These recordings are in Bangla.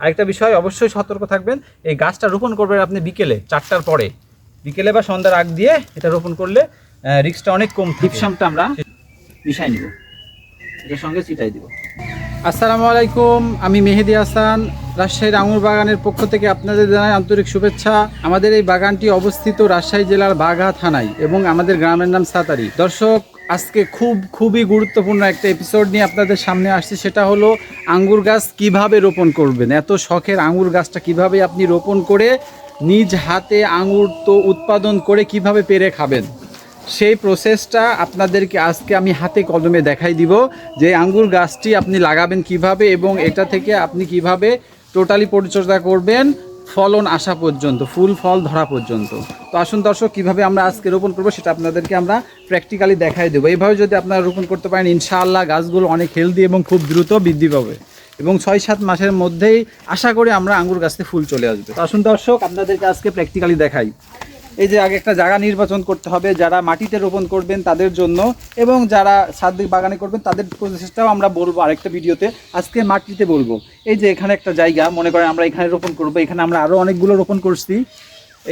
আরেকটা বিষয় অবশ্যই সতর্ক থাকবেন। এই গাছটা রোপণ করবেন আপনি বিকেলে চারটার পরে। বিকেলে বা সন্ধ্যার আগ দিয়ে এটা রোপণ করলে রিক্সটা অনেক কম টিপসামটা আমরা মিশাই নিব। এটার সঙ্গে চিটাই দিব। আসসালামু আলাইকুম আমি মেহেদি হাসান রাজশাহীর আঙুর বাগানের পক্ষ থেকে আপনাদের জানাই আন্তরিক শুভেচ্ছা। আমাদের এই বাগানটি অবস্থিত রাজশাহী জেলার বাঘা থানায় এবং আমাদের গ্রামের নাম সাতারি। দর্শক আজকে খুব, খুবই গুরুত্বপূর্ণ একটা এপিসোড নিয়ে আপনাদের সামনে আসছে। সেটা হলো আঙ্গুর গাছ কীভাবে রোপণ করবেন? এত শখের আঙ্গুর গাছটা কীভাবে আপনি রোপণ করে নিজ হাতে আঙ্গুর তো উৎপাদন করে কীভাবে পেরে খাবেন? সেই প্রসেসটা আপনাদেরকে আজকে আমি হাতে কলমে দেখাই দিব যে আঙ্গুর গাছটি আপনি লাগাবেন কীভাবে এবং এটা থেকে আপনি কীভাবে টোটালি পরিচর্যা করবেন ফলন আসা পর্যন্ত, ফুল ফল ধরা পর্যন্ত। তো আসুন দর্শক, কীভাবে আমরা আজকে রোপণ করব সেটা আপনাদেরকে আমরা প্র্যাকটিক্যালি দেখাই দেবো। এইভাবে যদি আপনারা রোপণ করতে পারেন, ইনশাআল্লাহ গাছগুলো অনেক হেলদি এবং খুব দ্রুত বৃদ্ধি পাবে। এবং ছয় সাত মাসের মধ্যেই আশা করি আমরা আঙ্গুর গাছে ফুল চলে আসবে। তো আসুন দর্শক, আপনাদেরকে আজকে প্র্যাকটিক্যালি দেখাই। এই যে আগে একটা জায়গা নির্বাচন করতে হবে, যারা মাটিতে রোপণ করবেন তাদের জন্য এবং যারা সাদ্দিক বাগানে করবেন তাদের প্রসেসটাও আমরা বলব আরেকটা ভিডিওতে, আজকে মাটিতে বলব। এই যে এখানে একটা জায়গা, মনে করেন আমরা এখানে রোপণ করব, এখানে আমরা আরও অনেকগুলো রোপণ করছি।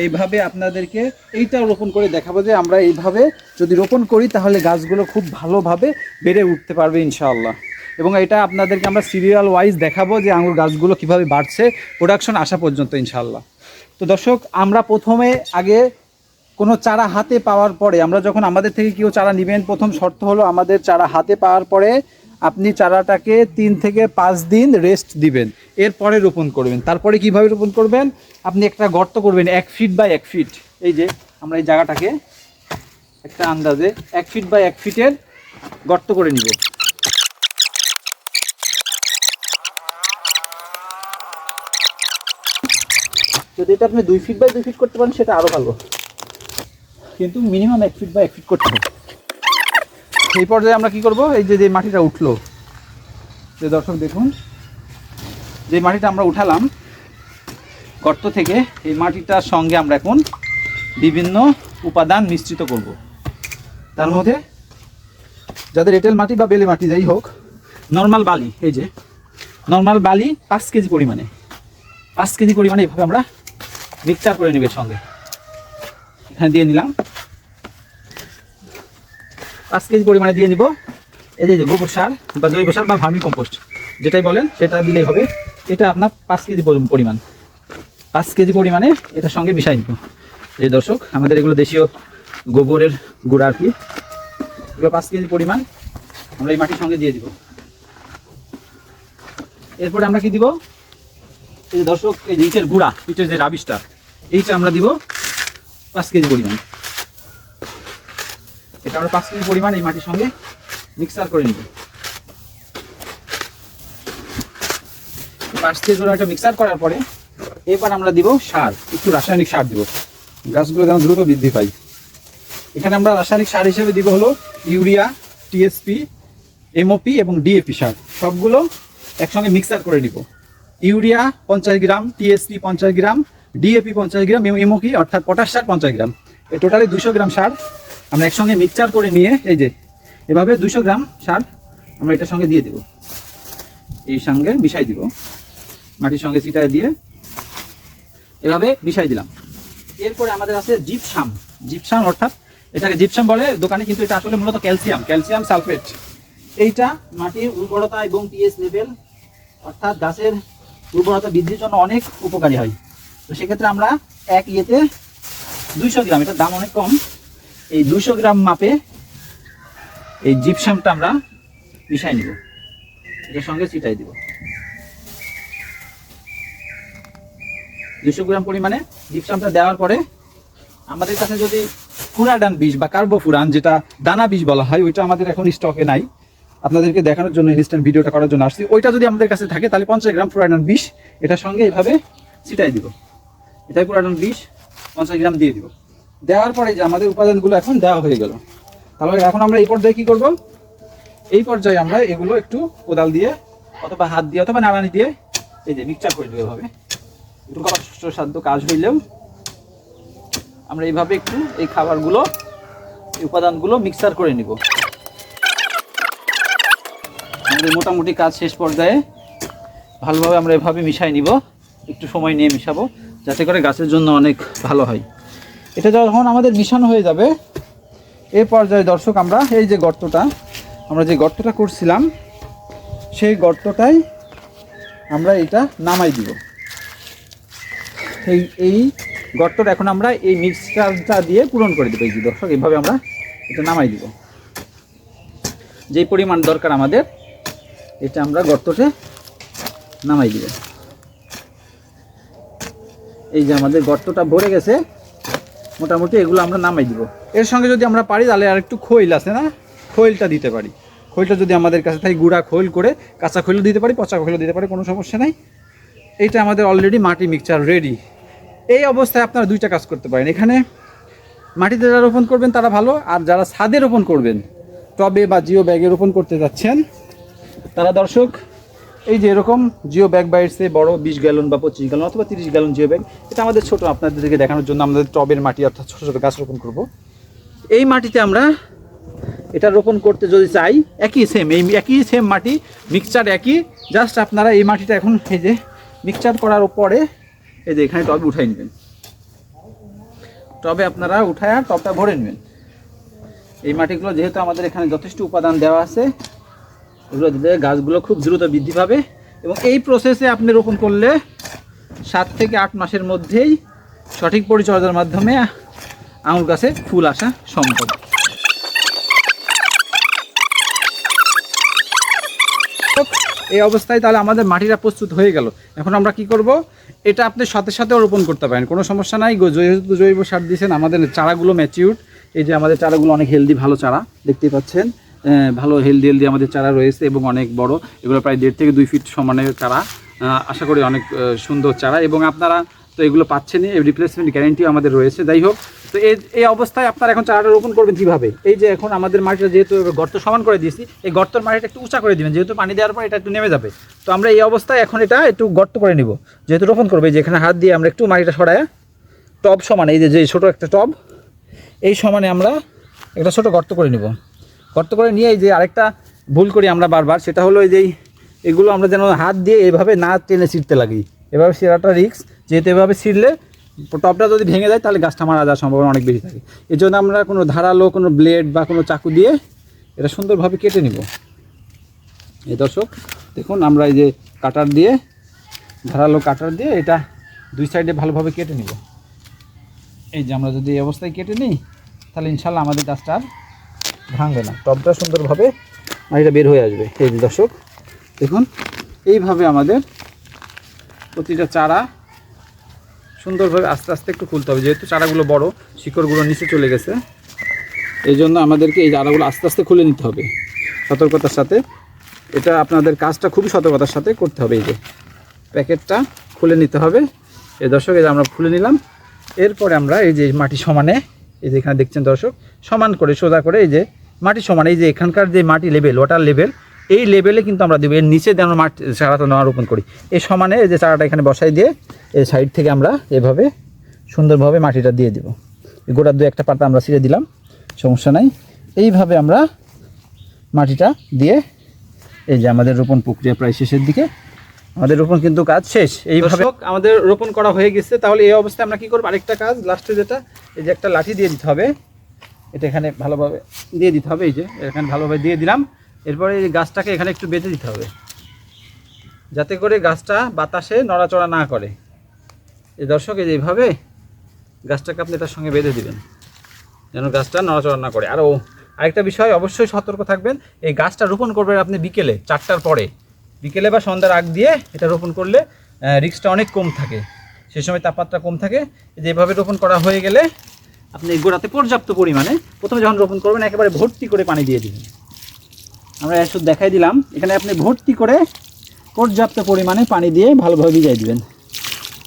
এইভাবে আপনাদেরকে এইটাও রোপণ করে দেখাবো যে আমরা এইভাবে যদি রোপণ করি তাহলে গাছগুলো খুব ভালোভাবে বেড়ে উঠতে পারবে ইনশাআল্লাহ। এবং এটা আপনাদেরকে আমরা সিরিয়াল ওয়াইজ দেখাবো যে আঙুর গাছগুলো কীভাবে বাড়ছে প্রোডাকশন আসা পর্যন্ত ইনশাআল্লাহ। তো দর্শক, আমরা প্রথমে আগে কোনো চারা হাতে পাওয়ার পরে, আমরা যখন আমাদের থেকে কেউ চারা নেবেন, প্রথম শর্ত হলো আমাদের চারা হাতে পাওয়ার পরে আপনি চারাটাকে তিন থেকে পাঁচ দিন রেস্ট দিবেন। এরপরে রোপণ করবেন। তারপরে কীভাবে রোপণ করবেন? আপনি একটা গর্ত করবেন, এক ফিট বাই এক ফিট এই যে, আমরা এই জায়গাটাকে একটা আন্দাজে এক ফিট বাই এক ফিটের গর্ত করে নিব। যদি এটা আপনি দুই ফিট বাই দুই ফিট করতে পারেন, সেটা আরও ভালো। কিন্তু মিনিমাম এক ফিট বা এক ফিট করতে হবে। এই পর্যায়ে আমরা কি করব? এই যে যে মাটিটা উঠল, যে দর্শক দেখুন, যে মাটিটা আমরা উঠালাম, গর্ত থেকে এই মাটিটার সঙ্গে আমরা এখন বিভিন্ন উপাদান মিশ্রিত করব। তার মধ্যে যাদের এঁটেল মাটি বা বেলে মাটি, যাই হোক নর্মাল বালি, এই যে নর্মাল বালি পাঁচ কেজি পরিমাণে। পাঁচ কেজি পরিমাণে এইভাবে আমরা মিক্সচার করে নেবে সঙ্গে। এখানে দিয়ে নিলাম। পাঁচ কেজি পরিমাণে দিয়ে নিব। এই যে গোবর সার বা জৈব সার বা ভার্মি কম্পোস্ট, যেটাই বলেন, সেটা দিলেই হবে। এটা আপনার পাঁচ কেজি পরিমাণ। পাঁচ কেজি পরিমাণে এটার সঙ্গে মিশাই নিব। এই দর্শক, আমাদের এগুলো দেশীয় গোবরের গুঁড়া আর কি। এগুলো পাঁচ কেজি পরিমাণ, আমরা এই মাটির সঙ্গে দিয়ে দিব। এরপরে আমরা কি দিব? এই দর্শক, এই ইটের গুঁড়া, ইটের যে রাবিশটা, এইটা আমরা দিব পাঁচ কেজি পরিমাণ। এটা আমরা পাঁচ কেজি পরিমাণ এই মাটির সঙ্গে মিক্সার করে নিব। পাঁচ কেজি একটা মিক্সার করার পরে এবার আমরা দিব সার, একটু রাসায়নিক সার দিব। গাছগুলো যেন দ্রুত বৃদ্ধি পায়। এখানে আমরা রাসায়নিক সার হিসেবে দিব হলো ইউরিয়া, টিএসপি, এমওপি এবং ডিএপি সার। সবগুলো একসঙ্গে মিক্সার করে নিব। ইউরিয়া পঞ্চাশ গ্রাম, টিএসপি পঞ্চাশ গ্রাম, ডিএপি পঞ্চাশ গ্রাম এমওপি, অর্থাৎ পটাশ সার পঞ্চাশ গ্রাম। এই টোটালি দুশো গ্রাম সার আমরা একসঙ্গে মিক্সচার করে নিয়ে, এই যে, এভাবে দুশো গ্রাম সার আমরা এটার সঙ্গে দিয়ে দেব। এই সঙ্গে মিশাই দিব। মাটির সঙ্গে ছিটায় দিয়ে এভাবে মিশাই দিলাম। এরপরে আমাদের আছে জিপসাম। জিপসাম অর্থাৎ এটাকে জিপসাম বলে, দোকানে কিন্তু এটা আসলে মূলত ক্যালসিয়াম ক্যালসিয়াম সালফেট। এইটা মাটির উর্বরতা এবং পিএস লেভেল, অর্থাৎ গাছের উর্বরতা বৃদ্ধির জন্য অনেক উপকারী হয়। তো সেক্ষেত্রে আমরা এক ইয়েতে দুইশো গ্রাম, এটার দাম অনেক কম। এই দুইশো গ্রাম মাপে এই জিপসামটা আমরা মিশাই নিব। এটার সঙ্গে ছিটাই দিব। দুশো গ্রাম পরিমাণে জিপসামটা দেওয়ার পরে আমাদের কাছে যদি ফুরাডান বীজ বা কার্বোফুরান, যেটা দানা বীজ বলা হয়, ওইটা আমাদের এখন স্টকে নাই। আপনাদেরকে দেখানোর জন্য ইনস্ট্যান্ট ভিডিওটা করার জন্য আসছি। ওইটা যদি আমাদের কাছে থাকে, তাহলে পঞ্চাশ গ্রাম ফুরাডান বিষ এটার সঙ্গে এইভাবে ছিটাই দিব। এটাই ফুরাডান বিষ, পঞ্চাশ গ্রাম দিয়ে দিব। দেওয়ার পরে যে আমাদের উপাদানগুলো এখন দেওয়া হয়ে গেল। তাহলে এখন আমরা এই পর্যায়ে কি করব? এই পর্যায়ে আমরা এগুলো একটু কোদাল দিয়ে অথবা হাত দিয়ে অথবা নাড়ানি দিয়ে এই যে মিক্সচার করে দেবো এভাবে। একটু কষ্টসাধ্য কাজ হইলেও আমরা এইভাবে একটু এই খাবারগুলো, এই উপাদানগুলো মিক্সার করে নিব। আমাদের মোটামুটি কাজ শেষ পর্যায়ে। ভালোভাবে আমরা এভাবে মিশাই নিব। একটু সময় নিয়ে মিশাবো, যাতে করে গাছের জন্য অনেক ভালো হয়। এটা যখন আমাদের মিশানো হয়ে যাবে, এ পর্যায়ে দর্শক আমরা এই যে গর্তটা, আমরা যে গর্তটা করছিলাম, সেই গর্তটাই আমরা এটা নামাই দিব। এই এই গর্তটা এখন আমরা এই মিক্সচারটা দিয়ে পূরণ করে দেবো। এই যে দর্শক এইভাবে আমরা এটা নামাই দিব। যেই পরিমাণ দরকার আমাদের এটা আমরা গর্ততে নামাই দিব এই যে আমাদের গর্তটা ভরে গেছে, মোটামুটি এগুলো আমরা নামাই দিব। এর সঙ্গে যদি আমরা পারি, তাহলে আর একটু খৈল আছে না? খৈলটা দিতে পারি। খৈলটা যদি আমাদের কাছে থাকে, গুঁড়া খৈল করে, কাঁচা খৈলও দিতে পারি, পচা খৈলও দিতে পারি, কোনো সমস্যা নাই। এইটা আমাদের অলরেডি মাটি মিক্সচার রেডি এই অবস্থায় আপনারা দুইটা কাজ করতে পারেন। এখানে মাটিতে যারা রোপণ করবেন, তারা ভালো। আর যারা ছাদে রোপণ করবেন, টবে বা জিও ব্যাগে রোপণ করতে যাচ্ছেন তারা দর্শক, এই যে এরকম জিও ব্যাগ বাইরছে বড় বিশ গ্যালন বা পঁচিশ গ্যালন অথবা তিরিশ গ্যালন জিও ব্যাগ, এটা আমাদের ছোট আপনাদেরকে দেখানোর জন্য আমাদের টবের মাটি অর্থাৎ ছোটো ছোটো গাছ রোপণ করব। এই মাটিতে আমরা এটা রোপণ করতে যদি চাই, একই সেম এই একই সেম মাটি মিক্সচার একই জাস্ট আপনারা এই মাটিটা এখন এই যে মিক্সচার করার পরে এই যে এখানে টবে উঠাই নেবেন। টবে আপনারা উঠায় টবটা ভরে নেবেন। এই মাটিগুলো যেহেতু আমাদের এখানে যথেষ্ট উপাদান দেওয়া আছে এগুলো দিলে গাছগুলো খুব দ্রুত বৃদ্ধি পাবে এবং এই প্রসেসে আপনি রোপণ করলে সাত থেকে আট মাসের মধ্যেই সঠিক পরিচর্যার মাধ্যমে আঙুর গাছে ফুল আসা সম্ভব। এই অবস্থায় তাহলে আমাদের মাটিটা প্রস্তুত হয়ে গেল। এখন আমরা কি করব? এটা আপনি সাথে সাথেও রোপণ করতে পারেন, কোনো সমস্যা নাই। যেহেতু জৈব সার দিয়েছেন, আমাদের চারাগুলো ম্যাচিউর এই যে আমাদের চারাগুলো অনেক হেলদি ভালো চারা, দেখতেই পাচ্ছেন। ভালো হেলদি হেলদি আমাদের চারা রয়েছে এবং অনেক বড়। এগুলো প্রায় দেড় থেকে দুই ফিট সমানের চারা। আশা করি অনেক সুন্দর চারা এবং আপনারা তো এগুলো পাচ্ছেনই এই রিপ্লেসমেন্ট গ্যারেন্টি আমাদের রয়েছে। যাই হোক, তো এই এই অবস্থায় আপনারা এখন চারাটা রোপণ করবেন কীভাবে? এই যে এখন আমাদের মাটিটা যেহেতু গর্ত সমান করে দিয়েছি, এই গর্তর মাটিটা একটু উঁচা করে দিবেন, যেহেতু পানি দেওয়ার পর এটা একটু নেমে যাবে। তো আমরা এই অবস্থায় এখন এটা একটু গর্ত করে নিব। যেহেতু রোপণ করবে যে এখানে হাত দিয়ে আমরা একটু মাটিটা সরায় টব সমান, এই যে যে ছোটো একটা টব, এই সমানে আমরা একটা ছোটো গর্ত করে নিব। গর্ত করে নিয়ে যে আরেকটা ভুল করি আমরা বারবার, সেটা হলো এই যে এগুলো আমরা যেন হাত দিয়ে এভাবে না টেনে ছিঁড়তে লাগি। এভাবে ছিঁড়াটা রিক্স যেহেতু এভাবে ছিঁড়লে টপটা যদি ভেঙে যায়, তাহলে গাছটা মারা যাওয়ার সম্ভাবনা অনেক বেশি থাকে। এর জন্য আমরা কোনো ধারালো, কোনো ব্লেড বা কোনো চাকু দিয়ে এটা সুন্দরভাবে কেটে নিব। এই দর্শক, দেখুন আমরা এই যে কাটার দিয়ে, ধারালো কাটার দিয়ে এটা দুই সাইডে ভালোভাবে কেটে নিব। এই যে আমরা যদি এই অবস্থায় কেটে নিই, তাহলে ইনশাল্লাহ আমাদের গাছটা আর ভাঙবে না। টবটা সুন্দরভাবে মাটিটা বের হয়ে আসবে। এই দর্শক, দেখুন, এইভাবে আমাদের প্রতিটা চারা সুন্দরভাবে আস্তে আস্তে একটু খুলতে হবে। যেহেতু চারাগুলো বড়, শিকড়গুলো নিচে চলে গেছে, এই জন্য আমাদেরকে এই চারাগুলো আস্তে আস্তে খুলে নিতে হবে। সতর্কতার সাথে এটা আপনাদের কাজটা খুবই সতর্কতার সাথে করতে হবে। এই যে প্যাকেটটা খুলে নিতে হবে। এই দর্শক, এই যে আমরা খুলে নিলাম। এরপরে আমরা এই যে মাটি সমানে, এই যে এখানে দেখছেন দর্শক, সমান করে, সোজা করে এই যে মাটি সমান, এই যে এখানকার যে মাটি লেভেল ওয়াটার লেভেল এই লেভেলে কিন্তু আমরা দেবো। এর নিচে যেন মাটি চারাটা নেওয়া রোপণ করি। এই সমানে যে চারাটা এখানে বসাই দিয়ে এই সাইড থেকে আমরা এভাবে সুন্দরভাবে মাটিটা দিয়ে দিব। গোড়ার দু একটা পাতা আমরা ছিঁড়ে দিলাম, সমস্যা নাই। এইভাবে আমরা মাটিটা দিয়ে এই যে আমাদের রোপণ প্রক্রিয়া প্রায় শেষের দিকে। আমাদের রোপণ কিন্তু কাজ শেষ। এইভাবে আমাদের রোপণ করা হয়ে গেছে। তাহলে এই অবস্থায় আমরা কী করব? আরেকটা কাজ লাস্টে যেটা, এই যে একটা লাঠি দিয়ে দিতে হবে। এটা এখানে ভালোভাবে দিয়ে দিতে হবে, এই যে, এখানে ভালোভাবে দিয়ে দিলাম। এরপরে এই গাছটাকে এখানে একটু বেঁধে দিতে হবে। যাতে করে গাছটা বাতাসে নড়াচড়া না করে। এই দর্শক এইভাবে গাছটাকে আপনি এটার সঙ্গে বেঁধে দিবেন, যেন গাছটা নড়াচড়া না করে। আর ও আরেকটা বিষয়, অবশ্যই সতর্ক থাকবেন, এই গাছটা রোপণ করবেন আপনি বিকেলে, চারটার পরে। বিকেলে বা সন্ধ্যার আগ দিয়ে এটা রোপণ করলে রিক্সটা অনেক কম থাকে। সেই সময় তাপমাত্রা কম থাকে। যেভাবে রোপণ করা হয়ে গেলে আপনি গোড়াতে পর্যাপ্ত পরিমাণে প্রথমে যখন রোপণ করবেন, একেবারে ভর্তি করে পানি দিয়ে দিবেন। আমরা এসব দেখাই দিলাম। এখানে আপনি ভর্তি করে পর্যাপ্ত পরিমাণে পানি দিয়ে ভালোভাবে ভিজাই দিবেন।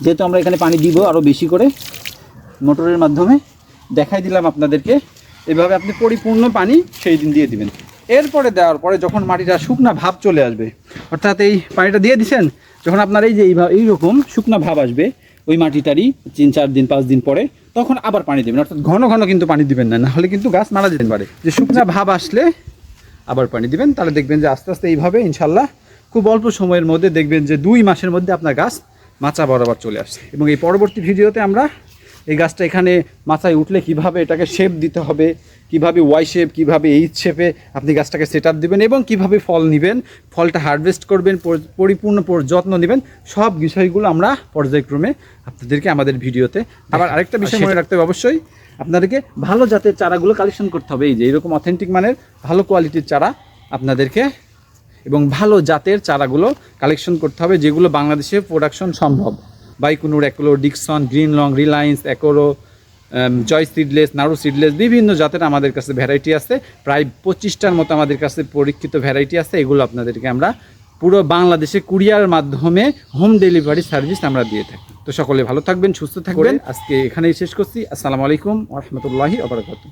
যেহেতু আমরা এখানে পানি দিব আরও বেশি করে মোটরের মাধ্যমে, দেখাই দিলাম আপনাদেরকে। এভাবে আপনি পরিপূর্ণ পানি সেই দিন দিয়ে দিবেন। এরপরে দেওয়ার পরে যখন মাটিটা শুকনা ভাব চলে আসবে, অর্থাৎ এই পানিটা দিয়ে দিছেন, যখন আপনার এই যে এইরকম শুকনা ভাব আসবে, ওই মাটিটারই তিন চার দিন, পাঁচ দিন পরে তখন আবার পানি দেবেন, অর্থাৎ ঘন ঘন কিন্তু পানি দিবেন না, নাহলে কিন্তু গাছ মারা যেতে পারে। যে শুকনা ভাব আসলে আবার পানি দিবেন, তাহলে দেখবেন যে আস্তে আস্তে এইভাবে ইনশাল্লাহ খুব অল্প সময়ের মধ্যে দেখবেন যে দুই মাসের মধ্যে আপনার গাছ মাচা বরাবর চলে আসছে। এবং এই পরবর্তী ভিডিওতে আমরা এই গাছটা এখানে মাথায় উঠলে কীভাবে এটাকে শেপ দিতে হবে কীভাবে ওয়াই শেপ কীভাবে এইচ শেপে আপনি গাছটাকে সেট আপ দেবেন এবং কীভাবে ফল নেবেন ফলটা হারভেস্ট করবেন পরিপূর্ণ যত্ন নেবেন সব বিষয়গুলো আমরা পর্যায়ক্রমে আপনাদেরকে আমাদের ভিডিওতে। আবার আরেকটা বিষয় মনে রাখতে হবে অবশ্যই আপনাদেরকে ভালো জাতের চারাগুলো কালেকশন করতে হবে। এই যে এরকম অথেন্টিক মানের ভালো কোয়ালিটির চারা আপনাদেরকে এবং ভালো জাতের চারাগুলো কালেকশন করতে হবে যেগুলো বাংলাদেশে প্রোডাকশন সম্ভব। বাইকুনুর, একোলো, ডিকসন, গ্রিন লং, রিলায়েন্স একোরো জয় সিডলেস, নারু সিডলেস, বিভিন্ন জাতের আমাদের কাছে ভ্যারাইটি আছে। প্রায় পঁচিশটার মতো আমাদের কাছে পরীক্ষিত ভ্যারাইটি আছে। এগুলো আপনাদেরকে আমরা পুরো বাংলাদেশে কুরিয়ার মাধ্যমে হোম ডেলিভারি সার্ভিস আমরা দিয়ে থাকি। তো সকলে ভালো থাকবেন, সুস্থ থাকবেন। আজকে এখানেই শেষ করছি। আসসালামু আলাইকুম রহমতুল্লাহি আবরাকাতুহ